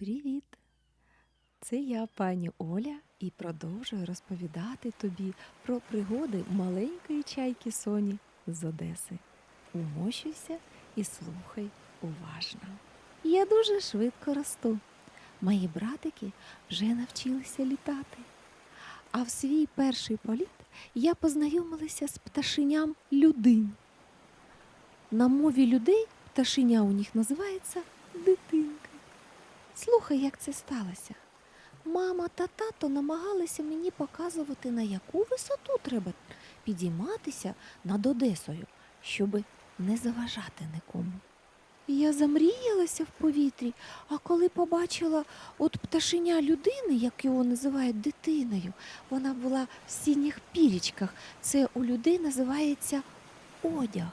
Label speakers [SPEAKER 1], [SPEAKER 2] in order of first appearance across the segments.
[SPEAKER 1] Привіт! Це я, пані Оля, і продовжую розповідати тобі про пригоди маленької чайки Соні з Одеси. Умощуйся і слухай уважно. Я дуже швидко росту. Мої братики вже навчилися літати. А в свій перший політ я познайомилася з пташеням людин. На мові людей пташеня у них називається дитинка. Слухай, як це сталося. Мама та тато намагалися мені показувати, на яку висоту треба підійматися над Одесою, щоб не заважати нікому. Я замріялася в повітрі, а коли побачила от пташеня людини, як його називають дитиною, вона була в синіх пірічках. Це у людей називається одяг.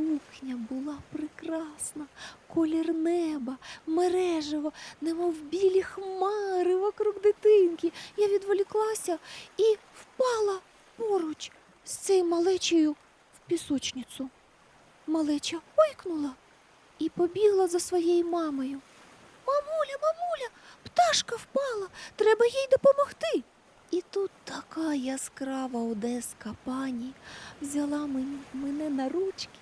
[SPEAKER 1] Сукня була прекрасна, колір неба, мережево, немов білі хмари вокруг дитинки. Я відволіклася і впала поруч з цією малечею в пісочницю. Малеча ойкнула і побігла за своєю мамою. Мамуля, мамуля, пташка впала, треба їй допомогти. І тут така яскрава одеська пані взяла мене на ручки.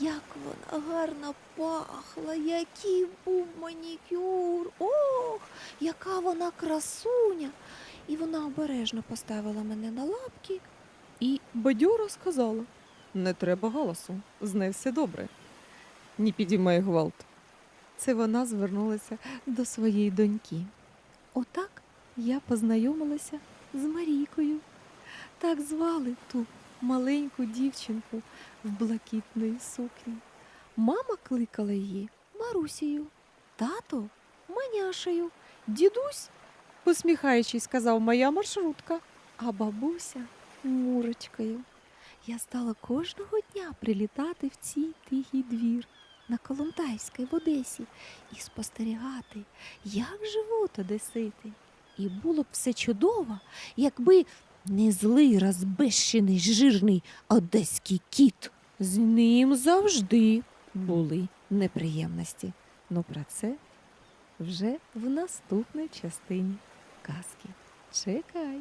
[SPEAKER 1] Як вона гарно пахла, який був манікюр. Ох, яка вона красуня. І вона обережно поставила мене на лапки і бадьоро сказала: Не треба галасу, з нею все добре. Не підіймай гвалт. Це вона звернулася до своєї доньки. Отак я познайомилася з Марійкою. Так звали ту маленьку дівчинку в блакитної сукні. Мама кликала її Марусею, тато Маняшею, дідусь, посміхаючись, сказав моя маршрутка, а бабуся Мурочкою. Я стала кожного дня прилітати в цей тихий двір на Колонтайській в Одесі і спостерігати, як живуть одесити. І було б все чудово, якби не злий, розбещений, жирний одеський кіт. З ним завжди були неприємності. Ну про це вже в наступній частині казки. Чекай.